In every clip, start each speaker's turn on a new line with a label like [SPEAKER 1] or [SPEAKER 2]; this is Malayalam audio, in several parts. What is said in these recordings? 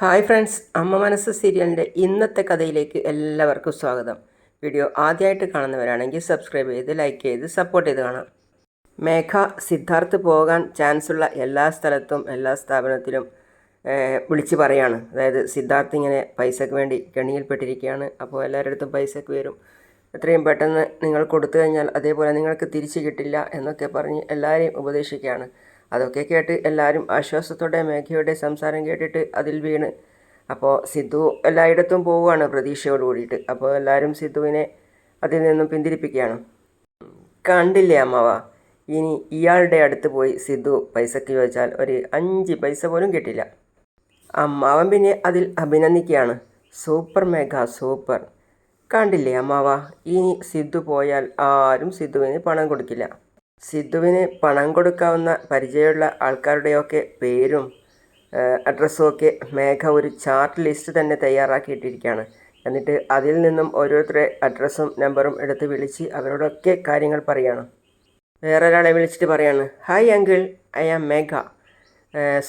[SPEAKER 1] ഹായ് ഫ്രണ്ട്സ് അമ്മ മനസ്സ് സീരിയലിന്റെ ഇന്നത്തെ കഥയിലേക്ക് എല്ലാവർക്കും സ്വാഗതം. വീഡിയോ ആദ്യമായിട്ട് കാണുന്നവരാണെങ്കിൽ സബ്സ്ക്രൈബ് ചെയ്ത് ലൈക്ക് ചെയ്ത് സപ്പോർട്ട് ചെയ്ത് കാണാം. മേഘ സിദ്ധാർത്ഥ് പോകാൻ ചാൻസ് ഉള്ള എല്ലാ സ്ഥലത്തും എല്ലാ സ്ഥാപനത്തിലും വിളിച്ച് പറയാണ്. അതായത് സിദ്ധാർത്ഥ് ഇങ്ങനെ പൈസയ്ക്ക് വേണ്ടി കെണിയിൽപ്പെട്ടിരിക്കുകയാണ് അപ്പോൾ എല്ലാവരുടെ അടുത്തും പൈസയ്ക്ക് വരും. എത്രയും പെട്ടെന്ന് നിങ്ങൾ കൊടുത്തു കഴിഞ്ഞാൽ അതേപോലെ നിങ്ങൾക്ക് തിരിച്ചു കിട്ടില്ല എന്നൊക്കെ പറഞ്ഞ് എല്ലാവരെയും ഉപദേശിക്കുകയാണ്. അതൊക്കെ കേട്ട് എല്ലാവരും ആശ്വാസത്തോടെ മേഘയുടെ സംസാരം കേട്ടിട്ട് അതിൽ വീണ്. അപ്പോൾ സിദ്ധു എല്ലായിടത്തും പോവുകയാണ് പ്രതീക്ഷയോട് കൂടിയിട്ട്. അപ്പോൾ എല്ലാവരും സിദ്ധുവിനെ അതിൽ നിന്നും പിന്തിരിപ്പിക്കുകയാണ്. കണ്ടില്ലേ അമ്മാവ? ഇനി ഇയാളുടെ അടുത്ത് പോയി സിദ്ധു പൈസക്ക് ചോദിച്ചാൽ ഒരു അഞ്ച് പൈസ പോലും കിട്ടില്ല. അമ്മാവൻ പിന്നെ അതിൽ അഭിനന്ദിക്കുകയാണ്. Super Megha super. കണ്ടില്ലേ അമ്മാവ? ഇനി സിദ്ധു പോയാൽ ആരും സിദ്ധുവിന് പണം കൊടുക്കില്ല. സിദ്ധുവിന് പണം കൊടുക്കാവുന്ന പരിചയമുള്ള ആൾക്കാരുടെയൊക്കെ പേരും അഡ്രസ്സും ഒക്കെ മേഘ ഒരു ചാർട്ട് ലിസ്റ്റ് തന്നെ തയ്യാറാക്കിയിട്ടിരിക്കുകയാണ്. എന്നിട്ട് അതിൽ നിന്നും ഓരോരുത്തരുടെ അഡ്രസ്സും നമ്പറും എടുത്ത് വിളിച്ച് അവരോടൊക്കെ കാര്യങ്ങൾ പറയാണ്. ഒരാളെ വിളിച്ചിട്ട് പറയാണ് hi uncle I am Megha.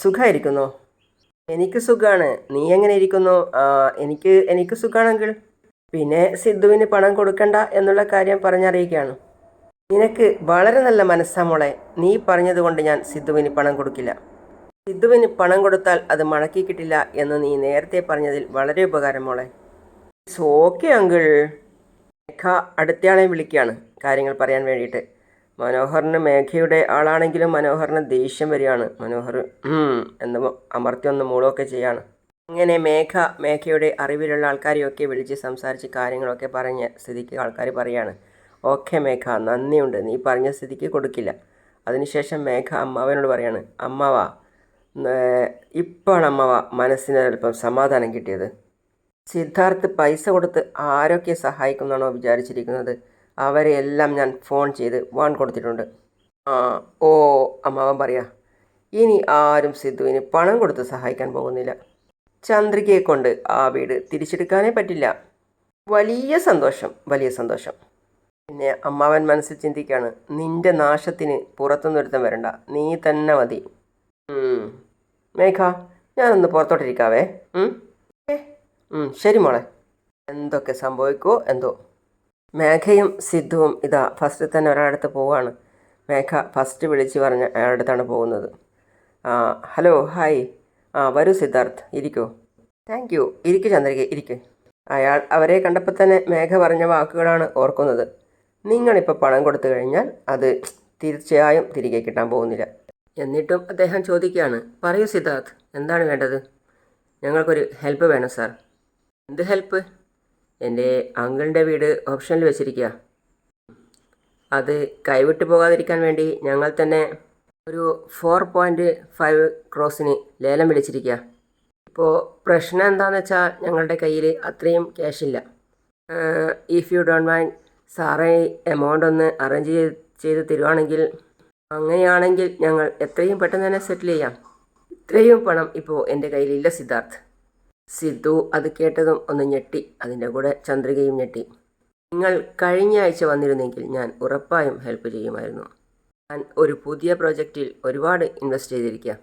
[SPEAKER 1] സുഖമായിരിക്കുന്നോ എനിക്ക് സുഖമാണ് നീ എങ്ങനെ ഇരിക്കുന്നു? എനിക്ക് എനിക്ക് സുഖമാണെങ്കിൽ പിന്നെ സിദ്ധുവിന് പണം കൊടുക്കണ്ട എന്നുള്ള കാര്യം പറഞ്ഞറിയിക്കുകയാണ്. നിനക്ക് വളരെ നല്ല മനസ്സാ മോളെ. നീ പറഞ്ഞതുകൊണ്ട് ഞാൻ സിദ്ധുവിന് പണം കൊടുക്കില്ല. സിദ്ധുവിന് പണം കൊടുത്താൽ അത് മടക്കി കിട്ടില്ല എന്ന് നീ നേരത്തെ പറഞ്ഞതിൽ വളരെ ഉപകാരം മോളെ. ഇറ്റ്സ് ഓക്കെ അങ്കിൾ മേഘ അടുത്തയാളെ വിളിക്കുകയാണ് കാര്യങ്ങൾ പറയാൻ വേണ്ടിയിട്ട്. മനോഹറിന് മേഘയുടെ ആളാണെങ്കിലും മനോഹറിന് ദേഷ്യം വരികയാണ്. മനോഹർ എന്ന് അമർത്തി ഒന്ന് മൂളൊക്കെ ചെയ്യാണ്. അങ്ങനെ മേഘ മേഘയുടെ അറിവിലുള്ള ആൾക്കാരെയൊക്കെ വിളിച്ച് സംസാരിച്ച് കാര്യങ്ങളൊക്കെ പറഞ്ഞ സ്ഥിതിക്ക് ആൾക്കാർ പറയാണ്. ഓക്കെ മേഘ നന്ദിയുണ്ട്. നീ പറഞ്ഞ സ്ഥിതിക്ക് കൊടുക്കില്ല. അതിനുശേഷം മേഘ അമ്മാവനോട് പറയാണ് അമ്മാവ ഇപ്പോഴാണ് അമ്മാവ മനസ്സിന് അല്പം സമാധാനം കിട്ടിയത്. സിദ്ധാർത്ഥ് പൈസ കൊടുത്ത് ആരൊക്കെ സഹായിക്കുന്നാണോ വിചാരിച്ചിരിക്കുന്നത്? അവരെയെല്ലാം ഞാൻ ഫോൺ ചെയ്ത് വാൺ കൊടുത്തിട്ടുണ്ട്. ആ ഓ അമ്മാവൻ പറയാ ഇനി ആരും സിദ്ധുവിന് പണം കൊടുത്ത് സഹായിക്കാൻ പോകുന്നില്ല. ചന്ദ്രികയെ കൊണ്ട് ആ വീട് തിരിച്ചെടുക്കാനേ പറ്റില്ല. വലിയ സന്തോഷം വലിയ സന്തോഷം. പിന്നെ അമ്മാവൻ മനസ്സിൽ ചിന്തിക്കുകയാണ് നിന്റെ നാശത്തിന് പുറത്തുനിന്നൊരുത്തം വരണ്ട നീ തന്നെ മതി. മേഘ ഞാനൊന്ന് പുറത്തോട്ടിരിക്കാവേ. ശരി മോളെ. എന്തൊക്കെ സംഭവിക്കുമോ എന്തോ. മേഘയും സിദ്ധുവും ഇതാ ഫസ്റ്റ് തന്നെ ഒരാളടുത്ത് പോവാണ്. മേഘ ഫസ്റ്റ് വിളിച്ച് പറഞ്ഞ അയാളടുത്താണ് പോകുന്നത്. ഹലോ ഹായ് ആ വരൂ സിദ്ധാർത്ഥ് ഇരിക്കൂ. താങ്ക് യു ഇരിക്കു ചന്ദ്രിക ഇരിക്കു. അയാൾ അവരെ കണ്ടപ്പോൾ തന്നെ മേഘ പറഞ്ഞ വാക്കുകളാണ് ഓർക്കുന്നത്. നിങ്ങളിപ്പോൾ പണം കൊടുത്തു കഴിഞ്ഞാൽ അത് തീർച്ചയായും തിരികെ കിട്ടാൻ പോകുന്നില്ല. എന്നിട്ടും അദ്ദേഹം ചോദിക്കുകയാണ് പറയൂ സിദ്ധാർത്ഥ് എന്താണ് വേണ്ടത്? ഞങ്ങൾക്കൊരു ഹെൽപ്പ് വേണം സാർ എന്ത് ഹെൽപ്പ് എന്റെ അങ്കിളിന്റെ വീട് ഓപ്ഷനിൽ വെച്ചിരിക്കുക അത് കൈവിട്ടു പോകാതിരിക്കാൻ വേണ്ടി ഞങ്ങൾ തന്നെ ഒരു ഫോർ പോയിന്റ് ഫൈവ് ക്രോസിന് ലേലം വിളിച്ചിരിക്കുക ഇപ്പോൾ പ്രശ്നം എന്താണെന്ന് വെച്ചാൽ ഞങ്ങളുടെ കയ്യിൽ അത്രയും ക്യാഷ് ഇല്ല. ഇഫ് യു ഡോണ്ട് മൈൻഡ് സാറേ എമൗണ്ട് ഒന്ന് അറേഞ്ച് ചെയ്ത് ചെയ്ത് തരുവാണെങ്കിൽ അങ്ങനെയാണെങ്കിൽ ഞങ്ങൾ എത്രയും പെട്ടെന്ന് തന്നെ സെറ്റിൽ ചെയ്യാം. ഇത്രയും പണം ഇപ്പോൾ എന്റെ കയ്യിലില്ല സിദ്ധാർത്ഥ്. സിദ്ധു അത് കേട്ടതും ഒന്ന് ഞെട്ടി. അതിന്റെ കൂടെ ചന്ദ്രികയും ഞെട്ടി. നിങ്ങൾ കഴിഞ്ഞ ആഴ്ച വന്നിരുന്നെങ്കിൽ ഞാൻ ഉറപ്പായും ഹെൽപ്പ് ചെയ്യുമായിരുന്നു. ഞാൻ ഒരു പുതിയ പ്രോജക്റ്റിൽ ഒരുപാട് ഇൻവെസ്റ്റ് ചെയ്തിരിക്കുക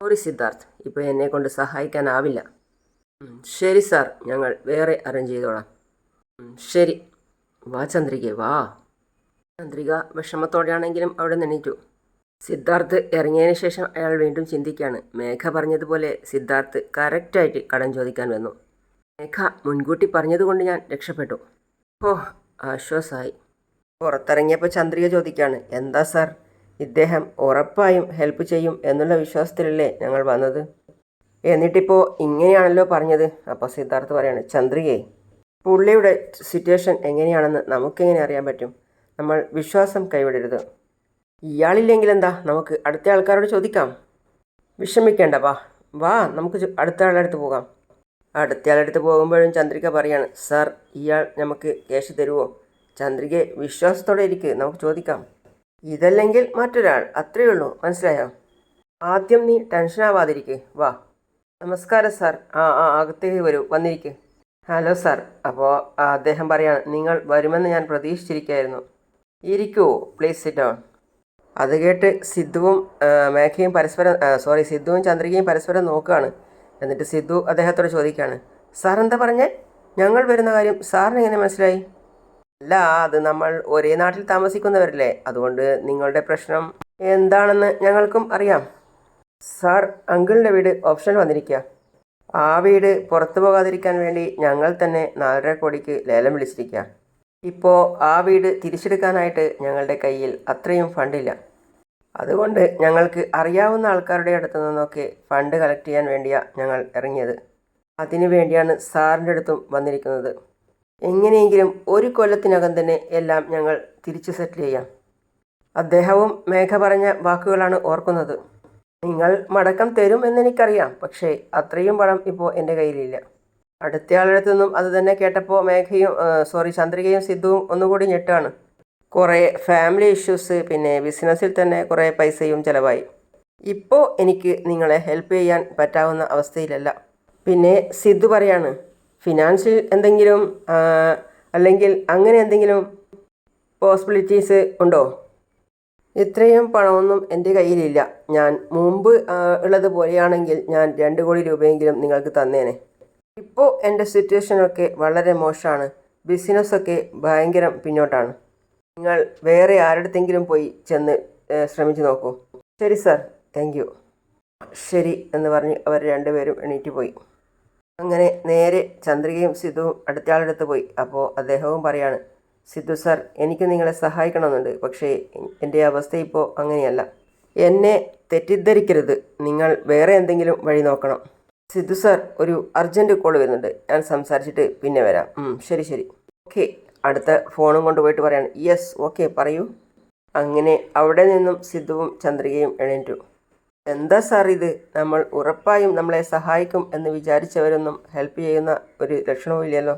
[SPEAKER 1] സോറി സിദ്ധാർത്ഥ്. ഇപ്പോൾ എന്നെ കൊണ്ട് സഹായിക്കാനാവില്ല. ശരി സാർ ഞങ്ങൾ വേറെ അറേഞ്ച് ചെയ്തോളാം. ശരി. വാ ചന്ദ്രികെ വാ. ചന്ദ്രിക വിഷമത്തോടെയാണെങ്കിലും അവിടെ നിന്നിട്ടു. സിദ്ധാർത്ഥ് ഇറങ്ങിയതിന് ശേഷം അയാൾ വീണ്ടും ചിന്തിക്കുകയാണ് മേഘ പറഞ്ഞതുപോലെ സിദ്ധാർത്ഥ് കറക്റ്റായിട്ട് കടം ചോദിക്കാൻ വന്നു. മേഘ മുൻകൂട്ടി പറഞ്ഞതുകൊണ്ട് ഞാൻ രക്ഷപ്പെട്ടു. ഓ ആശ്വാസമായി പുറത്തിറങ്ങിയപ്പോൾ ചന്ദ്രിക ചോദിക്കുകയാണ് എന്താ സാർ? ഇദ്ദേഹം ഉറപ്പായും ഹെൽപ്പ് ചെയ്യും എന്നുള്ള വിശ്വാസത്തിലല്ലേ ഞങ്ങൾ വന്നത്? എന്നിട്ടിപ്പോൾ ഇങ്ങനെയാണല്ലോ പറഞ്ഞത്. അപ്പോൾ സിദ്ധാർത്ഥ് പറയാണ് ചന്ദ്രികയെ പുള്ളിയുടെ സിറ്റുവേഷൻ എങ്ങനെയാണെന്ന് നമുക്കെങ്ങനെ അറിയാൻ പറ്റും? നമ്മൾ വിശ്വാസം കൈവിടരുത്. ഇയാളില്ലെങ്കിൽ എന്താ നമുക്ക് അടുത്ത ആൾക്കാരോട് ചോദിക്കാം. വിഷമിക്കേണ്ട വാ വാ നമുക്ക് അടുത്ത ആളുടെ അടുത്ത് പോകാം. അടുത്ത ആളടുത്ത് പോകുമ്പോഴും ചന്ദ്രിക പറയാണ് സാർ ഇയാൾ നമുക്ക് ക്യാഷ് തരുമോ ചന്ദ്രികയെ വിശ്വാസത്തോടെ ഇരിക്ക് നമുക്ക് ചോദിക്കാം. ഇതല്ലെങ്കിൽ മറ്റൊരാൾ അത്രയേ ഉള്ളൂ മനസ്സിലായോ? ആദ്യം നീ ടെൻഷൻ ആവാതിരിക്കെ വാ. നമസ്കാരം സാർ. ആ ആ അകത്തേക്ക് വരൂ വന്നിരിക്കെ. ഹലോ സാർ അപ്പോൾ അദ്ദേഹം പറയാണ് നിങ്ങൾ വരുമെന്ന് ഞാൻ പ്രതീക്ഷിച്ചിരിക്കുകയായിരുന്നു ഇരിക്കൂ പ്ലീസ് സിറ്റ് ഡൗൺ അത് കേട്ട് സിദ്ധുവും മേഘയും പരസ്പരം സോറി സിദ്ധുവും ചന്ദ്രികയും പരസ്പരം നോക്കുകയാണ്. എന്നിട്ട് സിദ്ധു അദ്ദേഹത്തോട് ചോദിക്കുകയാണ് സാർ എന്താ പറഞ്ഞേ? ഞങ്ങൾ വരുന്ന കാര്യം സാറിന് എങ്ങനെ മനസ്സിലായി? അല്ല അത് നമ്മൾ ഒരേ നാട്ടിൽ താമസിക്കുന്നവരല്ലേ. അതുകൊണ്ട് നിങ്ങളുടെ പ്രശ്നം എന്താണെന്ന് ഞങ്ങൾക്കും അറിയാം. സാർ അങ്കിളിന്റെ വീട് ഓപ്ഷൻ വന്നിരിക്കുക ആ വീട് പുറത്തു പോകാതിരിക്കാൻ വേണ്ടി ഞങ്ങൾ തന്നെ നാലര കോടിക്ക് ലേലം വിളിച്ചിരിക്കുക ഇപ്പോൾ ആ വീട് തിരിച്ചെടുക്കാനായിട്ട് ഞങ്ങളുടെ കയ്യിൽ അത്രയും ഫണ്ടില്ല. അതുകൊണ്ട് ഞങ്ങൾക്ക് അറിയാവുന്ന ആൾക്കാരുടെ അടുത്ത് നിന്നൊക്കെ ഫണ്ട് കളക്ട് ചെയ്യാൻ വേണ്ടിയാണ് ഞങ്ങൾ ഇറങ്ങിയത്. അതിനു വേണ്ടിയാണ് സാറിന്റെ അടുത്തും വന്നിരിക്കുന്നത്. എങ്ങനെയെങ്കിലും ഒരു കൊല്ലത്തിനകം തന്നെ എല്ലാം ഞങ്ങൾ തിരിച്ചു സെറ്റിൽ ചെയ്യാം. അദ്ദേഹവും മേഘ പറഞ്ഞ വാക്കുകളാണ് ഓർക്കുന്നത്. നിങ്ങൾ മടക്കം തരും എന്നെനിക്കറിയാം പക്ഷേ അത്രയും പണം ഇപ്പോൾ എന്റെ കയ്യിലില്ല. അടുത്തയാളടുത്തു നിന്നും അത് തന്നെ കേട്ടപ്പോൾ മേഘയും സോറി ചന്ദ്രികയും സിദ്ധുവും ഒന്നുകൂടി ഞെട്ടാണ്. കുറേ ഫാമിലി ഇഷ്യൂസ് പിന്നെ ബിസിനസ്സിൽ തന്നെ കുറേ പൈസയും ചിലവായി. ഇപ്പോൾ എനിക്ക് നിങ്ങളെ ഹെൽപ്പ് ചെയ്യാൻ പറ്റാവുന്ന അവസ്ഥയിലല്ല. പിന്നെ സിദ്ധു പറയാണ് ഫിനാൻഷ്യൽ എന്തെങ്കിലും അല്ലെങ്കിൽ അങ്ങനെ എന്തെങ്കിലും പോസിബിലിറ്റീസ് ഉണ്ടോ? ഇത്രയും പണമൊന്നും എന്റെ കയ്യിലില്ല. ഞാൻ മുമ്പ് ഉള്ളത് ഉള്ളതുപോലെയാണെങ്കിൽ ഞാൻ രണ്ട് കോടി രൂപയെങ്കിലും നിങ്ങൾക്ക് തന്നേനെ. ഇപ്പോൾ എന്റെ സിറ്റുവേഷനൊക്കെ വളരെ മോശമാണ് ബിസിനസ്സൊക്കെ ഭയങ്കരം പിന്നോട്ടാണ്. നിങ്ങൾ വേറെ ആരുടെത്തെങ്കിലും പോയി ചെന്ന് ശ്രമിച്ചു നോക്കൂ. ശരി സാർ. Thank you. ശരി എന്ന് പറഞ്ഞ് അവർ രണ്ടുപേരും എണീറ്റ് പോയി. അങ്ങനെ നേരെ ചന്ദ്രികയും സിദ്ധുവും അടുത്തയാളെടുത്ത് പോയി. അപ്പോൾ അദ്ദേഹവും പറയാണ് സിദ്ധു സാർ എനിക്ക് നിങ്ങളെ സഹായിക്കണമെന്നുണ്ട്. പക്ഷേ എന്റെ അവസ്ഥ ഇപ്പോൾ അങ്ങനെയല്ല. എന്നെ തെറ്റിദ്ധരിക്കരുത്. നിങ്ങൾ വേറെ എന്തെങ്കിലും വഴി നോക്കണം. സിദ്ധു സാർ ഒരു അർജന്റ് കോൾ വരുന്നുണ്ട്. ഞാൻ സംസാരിച്ചിട്ട് പിന്നെ വരാം. ശരി ശരി. ഓക്കെ അടുത്ത ഫോണും കൊണ്ടുപോയിട്ട് പറയാണ്. യെസ് ഓക്കെ പറയൂ. അങ്ങനെ അവിടെ നിന്നും സിദ്ധുവും ചന്ദ്രികയും എണീറ്റു. എന്താ സാർ ഇത്? നമ്മൾ ഉറപ്പായും നമ്മളെ സഹായിക്കും എന്ന് വിചാരിച്ചവരൊന്നും ഹെൽപ്പ് ചെയ്യുന്ന ഒരു ലക്ഷണവും ഇല്ലല്ലോ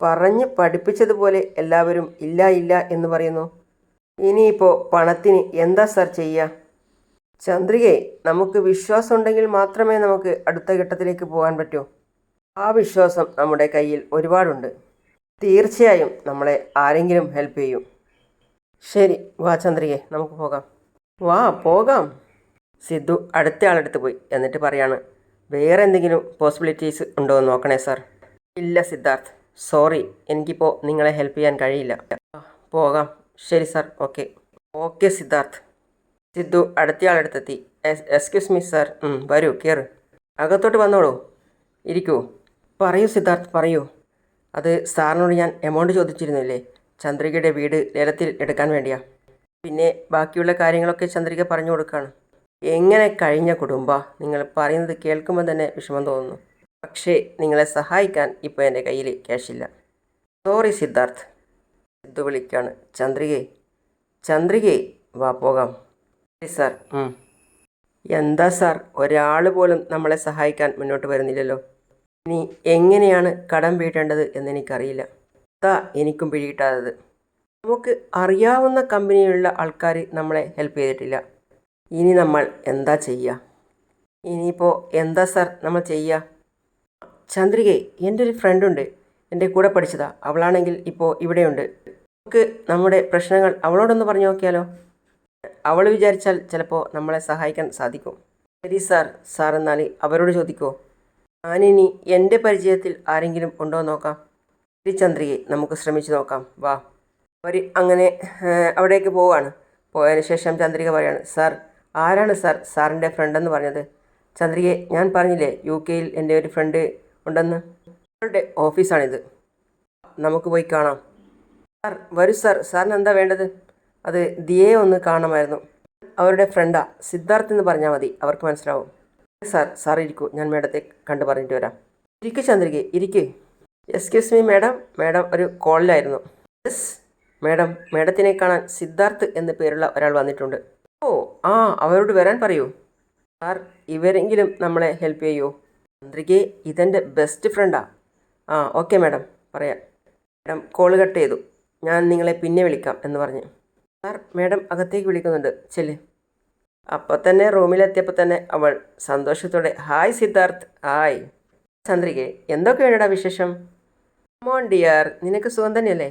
[SPEAKER 1] പറഞ്ഞ് പഠിപ്പിച്ചതുപോലെ എല്ലാവരും ഇല്ല ഇല്ല എന്ന് പറയുന്നു. ഇനിയിപ്പോൾ പണത്തിന് എന്താ സാർ ചെയ്യുക ചന്ദ്രികയെ നമുക്ക് വിശ്വാസം ഉണ്ടെങ്കിൽ മാത്രമേ നമുക്ക് അടുത്ത ഘട്ടത്തിലേക്ക് പോകാൻ പറ്റൂ. ആ വിശ്വാസം നമ്മുടെ കയ്യിൽ ഒരുപാടുണ്ട്. തീർച്ചയായും നമ്മളെ ആരെങ്കിലും ഹെൽപ്പ് ചെയ്യും. ശരി വാ ചന്ദ്രികെ നമുക്ക് പോകാം. വാ പോകാം. സിദ്ധു അടുത്ത ആളെടുത്ത് പോയി എന്നിട്ട് പറയാണ് വേറെ എന്തെങ്കിലും പോസിബിലിറ്റീസ് ഉണ്ടോ എന്ന് നോക്കണേ സാർ? ഇല്ല സിദ്ധാർത്ഥ്. സോറി എനിക്കിപ്പോൾ നിങ്ങളെ ഹെൽപ്പ് ചെയ്യാൻ കഴിയില്ല. പോകാം. ശരി sir okay okay Siddharth. Sidhu അടുത്തയാളെടുത്തെത്തി. Excuse me sir വരൂ കയറ് അകത്തോട്ട് വന്നോളൂ. ഇരിക്കൂ. പറയൂ സിദ്ധാർത്ഥ് പറയൂ. അത് സാറിനോട് ഞാൻ എമൗണ്ട് ചോദിച്ചിരുന്നില്ലേ? ചന്ദ്രികയുടെ വീട് ലേലത്തിൽ എടുക്കാൻ വേണ്ടിയാ. പിന്നെ ബാക്കിയുള്ള കാര്യങ്ങളൊക്കെ ചന്ദ്രിക പറഞ്ഞു കൊടുക്കാണ്. എങ്ങനെ കഴിഞ്ഞ കുടുംബ? നിങ്ങൾ പറയുന്നത് കേൾക്കുമ്പോൾ തന്നെ വിഷമം തോന്നുന്നു. പക്ഷേ നിങ്ങളെ സഹായിക്കാൻ ഇപ്പോൾ എന്റെ കയ്യിൽ ക്യാഷില്ല സോറി സിദ്ധാർത്ഥ്. സിദ്ധു വിളിക്കാണ്. ചന്ദ്രികയെ. ചന്ദ്രികയെ വാ പോകാം. ശരി സാർ എന്താ സാർ ഒരാൾ പോലും നമ്മളെ സഹായിക്കാൻ മുന്നോട്ട് വരുന്നില്ലല്ലോ. ഇനി എങ്ങനെയാണ് കടം വീട്ടേണ്ടത് എന്നെനിക്കറിയില്ല അതാ എനിക്കും പിഴിയിട്ടാതത് നമുക്ക് അറിയാവുന്ന കമ്പനിയിലുള്ള ആൾക്കാർ നമ്മളെ ഹെൽപ്പ് ചെയ്തിട്ടില്ല. ഇനി നമ്മൾ എന്താ ചെയ്യുക ഇനിയിപ്പോൾ എന്താ സാർ നമ്മൾ ചെയ്യുക ചന്ദ്രികയെ എന്റെ ഒരു ഫ്രണ്ടുണ്ട്. എന്റെ കൂടെ പഠിച്ചതാ. അവളാണെങ്കിൽ ഇപ്പോൾ ഇവിടെയുണ്ട്. നമുക്ക് നമ്മുടെ പ്രശ്നങ്ങൾ അവളോടൊന്ന് പറഞ്ഞു നോക്കിയാലോ? അവൾ വിചാരിച്ചാൽ ചിലപ്പോൾ നമ്മളെ സഹായിക്കാൻ സാധിക്കും. ശരി സാർ. സാർ എന്നാൽ അവരോട് ചോദിക്കോ? ഞാനിനി എന്റെ പരിചയത്തിൽ ആരെങ്കിലും ഉണ്ടോ നോക്കാം. ശരി ചന്ദ്രികയെ നമുക്ക് ശ്രമിച്ചു നോക്കാം. വാ. അവർ അങ്ങനെ അവിടേക്ക് പോവാണ്. പോയതിന് ശേഷം ചന്ദ്രിക പറയാണ് സാർ ആരാണ് സാർ? സാറിന്റെ ഫ്രണ്ടെന്ന് പറഞ്ഞത്? ചന്ദ്രികയെ ഞാൻ പറഞ്ഞില്ലേ യു കെയിൽ എന്റെ ഒരു ഫ്രണ്ട് ഉണ്ടെന്ന്. അവരുടെ ഓഫീസാണിത്. നമുക്ക് പോയി കാണാം. സാർ വരൂ സാർ. സാറിന് എന്താ വേണ്ടത്? അത് ദിയെ ഒന്ന് കാണണമായിരുന്നു. അവരുടെ ഫ്രണ്ടാ. സിദ്ധാർത്ഥ് എന്ന് പറഞ്ഞാൽ മതി. അവർക്ക് മനസ്സിലാവും. സാർ. സാർ ഇരിക്കൂ. ഞാൻ മേഡത്തെ കണ്ടു പറഞ്ഞിട്ട് വരാം. ഇരിക്കു ചന്ദ്രികെ. ഇരിക്കൂ. എക്സ്ക്യൂസ് മീ മാഡം മാഡം ഒരു കോളിലായിരുന്നു. യെസ് മാഡം മാഡത്തിനെ കാണാൻ സിദ്ധാർത്ഥ് എന്ന പേരുള്ള ഒരാൾ വന്നിട്ടുണ്ട്. ഓ ആ അവരോട് വരാൻ പറയൂ. സാർ ഇവരെങ്കിലും നമ്മളെ ഹെൽപ്പ് ചെയ്യൂ? ചന്ദ്രികയെ ഇതെന്റെ ബെസ്റ്റ് ഫ്രണ്ടാ ആ ഓക്കെ മാഡം പറയാം. മാഡം കോൾ കട്ട് ചെയ്തു. ഞാൻ നിങ്ങളെ പിന്നെ വിളിക്കാം എന്ന് പറഞ്ഞ്. സാർ മാഡം അകത്തേക്ക് വിളിക്കുന്നുണ്ട്. ചെല്ല്. അപ്പോൾ തന്നെ റൂമിലെത്തിയപ്പോൾ തന്നെ അവൾ സന്തോഷത്തോടെ ഹായ് സിദ്ധാർത്ഥ് ഹായ് ചന്ദ്രികെ എന്തൊക്കെയാണെടാ വിശേഷം? മോൺ ഡിയർ നിനക്ക് സുഖം തന്നെയല്ലേ?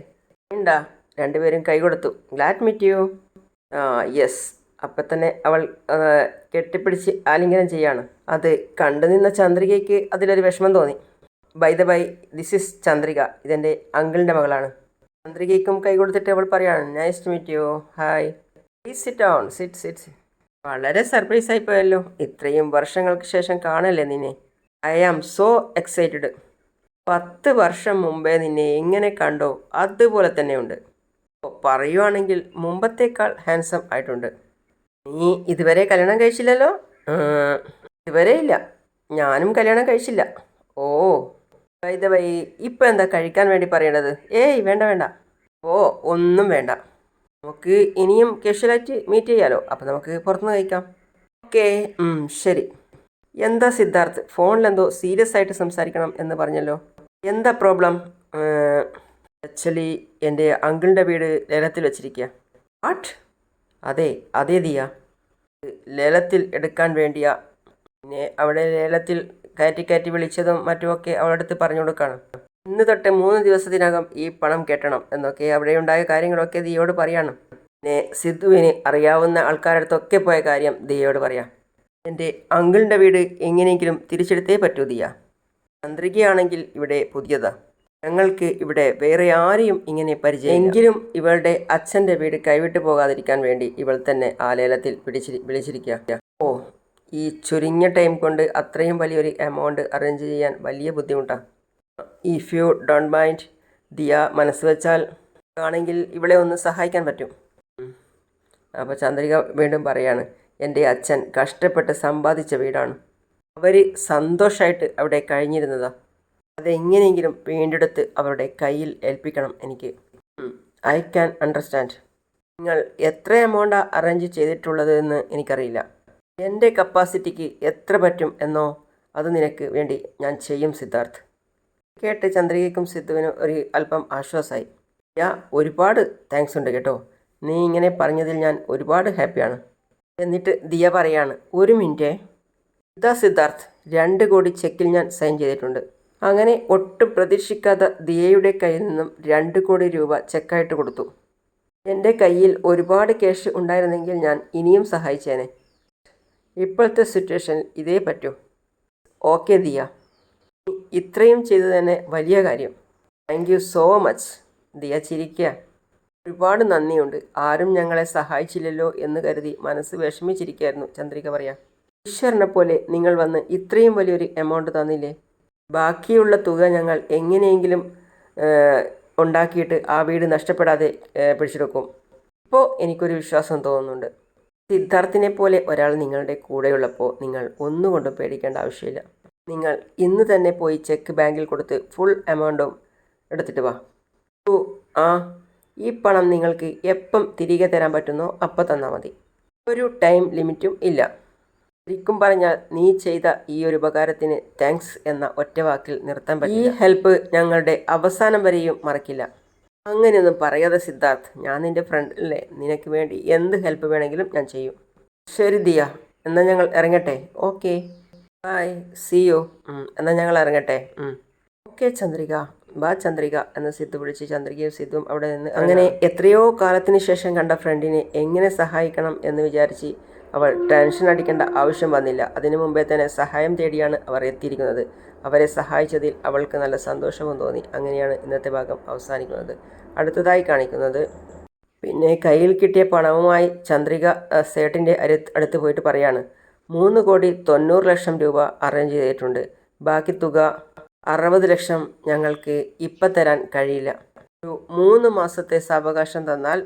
[SPEAKER 1] ഉണ്ടാ രണ്ടുപേരും കൈ കൊടുത്തു. ഗ്ലാറ്റ് മീറ്റ് യു ആ യെസ് അപ്പം തന്നെ അവൾ കെട്ടിപ്പിടിച്ച് ആലിംഗനം ചെയ്യാണ്. അത് കണ്ടു നിന്ന ചന്ദ്രികയ്ക്ക് അതിലൊരു വിഷമം തോന്നി. By the by this is Chandrika. ഇതെന്റെ അങ്കിളിന്റെ മകളാണ്. ചന്ദ്രികയ്ക്കും കൈ കൊടുത്തിട്ട് അവൾ പറയാണ് nice to meet you hi please sit on sit sit വളരെ സർപ്രൈസ് ആയിപ്പോയല്ലോ ഇത്രയും വർഷങ്ങൾക്ക് ശേഷം കാണല്ലേ നിന്നെ? ഐ ആം സോ എക്സൈറ്റഡ് പത്ത് വർഷം മുമ്പേ നിന്നെ എങ്ങനെ കണ്ടോ അതുപോലെ തന്നെയുണ്ട്. പറയുവാണെങ്കിൽ മുമ്പത്തേക്കാൾ ഹാൻസം ആയിട്ടുണ്ട്. നീ ഇതുവരെ കല്യാണം കഴിച്ചില്ലല്ലോ? ഇതുവരെ ഇല്ല. ഞാനും കല്യാണം കഴിച്ചില്ല. ഓ വൈദ വൈ ഇപ്പം എന്താ കഴിക്കാൻ വേണ്ടി പറയണത്? ഏയ് വേണ്ട വേണ്ട. ഓ ഒന്നും വേണ്ട. നമുക്ക് ഇനിയും കാഷ്വലായിട്ട് മീറ്റ് ചെയ്യാലോ. അപ്പം നമുക്ക് പുറത്തുനിന്ന് കഴിക്കാം. ഓക്കേ ശരി. എന്താ സിദ്ധാർത്ഥ്? ഫോണിലെന്തോ സീരിയസ് ആയിട്ട് സംസാരിക്കണം എന്ന് പറഞ്ഞല്ലോ. എന്താ പ്രോബ്ലം ആക്ച്വലി എന്റെ അങ്കിളിന്റെ വീട് ലേലത്തിൽ വെച്ചിരിക്കുക വാട്ട് അതെ അതെ ദിയ. ലേലത്തിൽ എടുക്കാൻ വേണ്ടിയ. പിന്നെ അവിടെ ലേലത്തിൽ കയറ്റി കയറ്റി വിളിച്ചതും മറ്റുമൊക്കെ അവളുടെ അടുത്ത് പറഞ്ഞു കൊടുക്കണം ഇന്ന് തൊട്ട് മൂന്ന് ദിവസത്തിനകം ഈ പണം കെട്ടണം എന്നൊക്കെ അവിടെ ഉണ്ടായ കാര്യങ്ങളൊക്കെ ദിയോട് പറയണം. പിന്നെ സിദ്ധുവിന് അറിയാവുന്ന ആൾക്കാരടുത്തൊക്കെ പോയ കാര്യം ദിയോട് പറയാം. എന്റെ അങ്കിളിന്റെ വീട് എങ്ങനെയെങ്കിലും തിരിച്ചെടുത്തേ പറ്റൂ ദിയ. ചന്ദ്രികയാണെങ്കിൽ ഇവിടെ പുതിയതാ. ഞങ്ങൾക്ക് ഇവിടെ വേറെ ആരെയും ഇങ്ങനെ പരിചയം എങ്കിലും ഇവളുടെ അച്ഛന്റെ വീട് കൈവിട്ടു പോകാതിരിക്കാൻ വേണ്ടി ഇവൾ തന്നെ ആ ലേലത്തിൽ പിടിച്ചിരി വിളിച്ചിരിക്കുക. ഓ ഈ ചുരുങ്ങിയ ടൈം കൊണ്ട് അത്രയും വലിയൊരു എമൗണ്ട് അറേഞ്ച് ചെയ്യാൻ വലിയ ബുദ്ധിമുട്ടാണ് if you don't mind Diya മനസ്സ് വെച്ചാൽ ആണെങ്കിൽ ഇവളെ ഒന്ന് സഹായിക്കാൻ പറ്റും. അപ്പോൾ ചന്ദ്രിക വീണ്ടും പറയാണ് എന്റെ അച്ഛൻ കഷ്ടപ്പെട്ട് സമ്പാദിച്ച വീടാണ്. അവർ സന്തോഷമായിട്ട് അവിടെ കഴിഞ്ഞിരുന്നതാ. അതെങ്ങനെയെങ്കിലും വീണ്ടെടുത്ത് അവരുടെ കയ്യിൽ ഏൽപ്പിക്കണം എനിക്ക്. ഐ ക്യാൻ അണ്ടർസ്റ്റാൻഡ് നിങ്ങൾ എത്ര എമൗണ്ടാണ് അറേഞ്ച് ചെയ്തിട്ടുള്ളത് എന്ന് എനിക്കറിയില്ല. എന്റെ കപ്പാസിറ്റിക്ക് എത്ര പറ്റും എന്നോ അത് നിനക്ക് വേണ്ടി ഞാൻ ചെയ്യും സിദ്ധാർത്ഥ്. കേട്ട് ചന്ദ്രികയ്ക്കും സിദ്ധുവിനും ഒരു അല്പം ആശ്വാസമായി. യാ ഒരുപാട് താങ്ക്സ് ഉണ്ട് കേട്ടോ. നീ ഇങ്ങനെ പറഞ്ഞതിൽ ഞാൻ ഒരുപാട് ഹാപ്പിയാണ് എന്നിട്ട് ദിയ പറയാണ് ഒരു മിനിറ്റേ ഇതാ സിദ്ധാർത്ഥ് രണ്ട് കോടി ചെക്കിൽ ഞാൻ സൈൻ ചെയ്തിട്ടുണ്ട്. അങ്ങനെ ഒട്ടും പ്രതീക്ഷിക്കാത്ത ദിയയുടെ കയ്യിൽ നിന്നും രണ്ട് കോടി രൂപ ചെക്കായിട്ട് കൊടുത്തു. എന്റെ കയ്യിൽ ഒരുപാട് ക്യാഷ് ഉണ്ടായിരുന്നെങ്കിൽ ഞാൻ ഇനിയും സഹായിച്ചേനെ. ഇപ്പോഴത്തെ സിറ്റുവേഷൻ ഇതേ പറ്റൂ. ഓക്കെ ദിയ. ഇത്രയും ചെയ്തു തന്നെ വലിയ കാര്യം. Thank you so much. Diya ചിരിക്കുക. ഒരുപാട് നന്ദിയുണ്ട്. ആരും ഞങ്ങളെ സഹായിച്ചില്ലല്ലോ എന്ന് കരുതി മനസ്സ് വിഷമിച്ചിരിക്കുകയായിരുന്നു ചന്ദ്രിക പറയാം. ഈശ്വരനെ പോലെ നിങ്ങൾ വന്ന് ഇത്രയും വലിയൊരു എമൗണ്ട് തന്നില്ലേ? ബാക്കിയുള്ള തുക ഞങ്ങൾ എങ്ങനെയെങ്കിലും ഉണ്ടാക്കിയിട്ട് ആ വീട് നഷ്ടപ്പെടാതെ പിടിച്ചെടുക്കും. ഇപ്പോൾ എനിക്കൊരു വിശ്വാസം തോന്നുന്നുണ്ട്. സിദ്ധാർത്ഥിനെ പോലെ ഒരാൾ നിങ്ങളുടെ കൂടെയുള്ളപ്പോൾ നിങ്ങൾ ഒന്നുകൊണ്ടും പേടിക്കേണ്ട ആവശ്യമില്ല. നിങ്ങൾ ഇന്ന് തന്നെ പോയി ചെക്ക് ബാങ്കിൽ കൊടുത്ത് ഫുൾ എമൗണ്ടും എടുത്തിട്ട് വാ. ഓ ആ ഈ പണം നിങ്ങൾക്ക് എപ്പം തിരികെ തരാൻ പറ്റുന്നോ അപ്പം തന്നാൽ മതി. ഒരു ടൈം ലിമിറ്റും ഇല്ല. ശരിക്കും പറഞ്ഞാൽ നീ ചെയ്ത ഈ ഒരു ഉപകാരത്തിന് താങ്ക്സ് എന്ന ഒറ്റ വാക്കിൽ നിർത്താൻ പറ്റും ഈ ഹെൽപ്പ് ഞങ്ങളുടെ അവസാനം വരെയും മറക്കില്ല. അങ്ങനെയൊന്നും പറയാതെ സിദ്ധാർത്ഥ് ഞാൻ നിന്റെ ഫ്രണ്ടിലെ നിനക്ക് വേണ്ടി എന്ത് ഹെൽപ്പ് വേണമെങ്കിലും ഞാൻ ചെയ്യും. ശരി ദിയ എന്നാൽ ഞങ്ങൾ ഇറങ്ങട്ടെ? ഓക്കെ ബായ് സി യു എന്നാൽ ഞങ്ങൾ ഇറങ്ങട്ടെ? ഓക്കെ ചന്ദ്രിക. ബാ ചന്ദ്രിക എന്ന് സിദ്ധു വിളിച്ച് ചന്ദ്രികയും സിദ്ധുവും അവിടെ നിന്ന് അങ്ങനെ എത്രയോ കാലത്തിന് ശേഷം കണ്ട ഫ്രണ്ടിനെ എങ്ങനെ സഹായിക്കണം എന്ന് വിചാരിച്ച് അവൾ ടെൻഷൻ അടിക്കേണ്ട ആവശ്യം വന്നില്ല. അതിനു മുമ്പേ തന്നെ സഹായം തേടിയാണ് അവർ എത്തിയിരിക്കുന്നത്. അവരെ സഹായിച്ചതിൽ അവൾക്ക് നല്ല സന്തോഷവും തോന്നി. അങ്ങനെയാണ് ഇന്നത്തെ ഭാഗം അവസാനിക്കുന്നത്. അടുത്തതായി കാണിക്കുന്നത് പിന്നെ കയ്യിൽ കിട്ടിയ പണവുമായി ചന്ദ്രിക സേട്ടിന്റെ അരു അടുത്ത് പോയിട്ട് പറയാണ്. മൂന്ന് കോടി തൊണ്ണൂറ് ലക്ഷം രൂപ അറേഞ്ച് ചെയ്തിട്ടുണ്ട്. ബാക്കി തുക അറുപത് ലക്ഷം ഞങ്ങൾക്ക് ഇപ്പം തരാൻ കഴിയില്ല. ഒരു മൂന്ന് മാസത്തെ സാവകാശം തന്നാൽ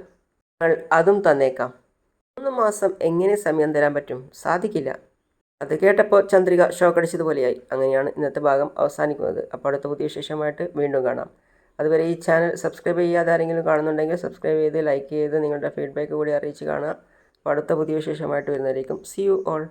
[SPEAKER 1] ഞങ്ങൾ അതും തന്നേക്കാം. മൂന്ന് മാസം എങ്ങനെ സമയം തരാൻ പറ്റും? സാധിക്കില്ല. അത് കേട്ടപ്പോൾ ചന്ദ്രിക ഷോക്കടിച്ചതുപോലെയായി. അങ്ങനെയാണ് ഇന്നത്തെ ഭാഗം അവസാനിക്കുന്നത്. അപ്പോൾ അടുത്ത പുതിയ വിശേഷമായിട്ട് വീണ്ടും കാണാം. അതുവരെ ഈ ചാനൽ സബ്സ്ക്രൈബ് ചെയ്യാതെ ആരെങ്കിലും കാണുന്നുണ്ടെങ്കിൽ സബ്സ്ക്രൈബ് ചെയ്ത് ലൈക്ക് ചെയ്ത് നിങ്ങളുടെ ഫീഡ്ബാക്ക് കൂടി അറിയിച്ച് കാണുക. അപ്പോൾ അടുത്ത പുതിയ വിശേഷമായിട്ട് വരുന്നതായിരിക്കും സി യു ഓൾ